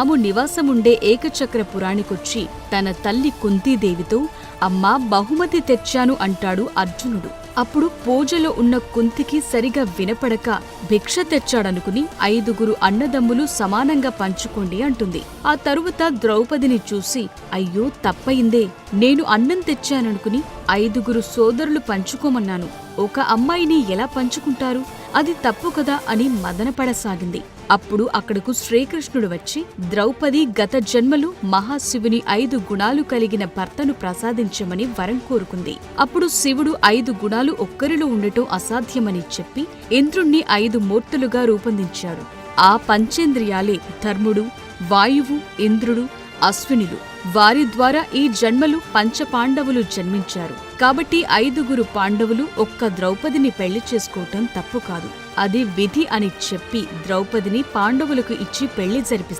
తాము నివాసముండే ఏకచక్ర పురాణికొచ్చి తన తల్లి కుంతీదేవితో అమ్మా బహుమతి తెచ్చాను అంటాడు అర్జునుడు. అప్పుడు పూజలో ఉన్న కుంతికి సరిగా వినపడక భిక్ష తెచ్చాడనుకుని ఐదుగురు అన్నదమ్ములు సమానంగా పంచుకోండి అంటుంది. ఆ తరువాత ద్రౌపదిని చూసి అయ్యో తప్పయిందే నేను అన్నం తెచ్చాననుకుని ఐదుగురు సోదరులు పంచుకోమన్నాను. ఒక అమ్మాయిని ఎలా పంచుకుంటారు? అది తప్పు కదా అని మదనపడసాగింది. అప్పుడు అక్కడకు శ్రీకృష్ణుడు వచ్చి ద్రౌపది గత జన్మలు మహాశివుని ఐదు గుణాలు కలిగిన భర్తను ప్రసాదించమని వరం కోరుకుంది. అప్పుడు శివుడు ఐదు గుణాలు ఒక్కరిలో ఉండటం అసాధ్యమని చెప్పి ఇంద్రుణ్ణి ఐదు మూర్తులుగా రూపొందించాడు. ఆ పంచేంద్రియాలే ధర్ముడు వాయువు ఇంద్రుడు అశ్వినులు. వారి ద్వారా ఈ జన్మలు పంచపాండవులు జన్మించారు. కాబట్టి ఐదుగురు పాండవులు ఒక్క ద్రౌపదిని పెళ్ళి చేసుకోవటం తప్పు కాదు. అది విధి అని చెప్పి ద్రౌపదిని పాండవులకు ఇచ్చి పెళ్ళి జరిపిస్తారు.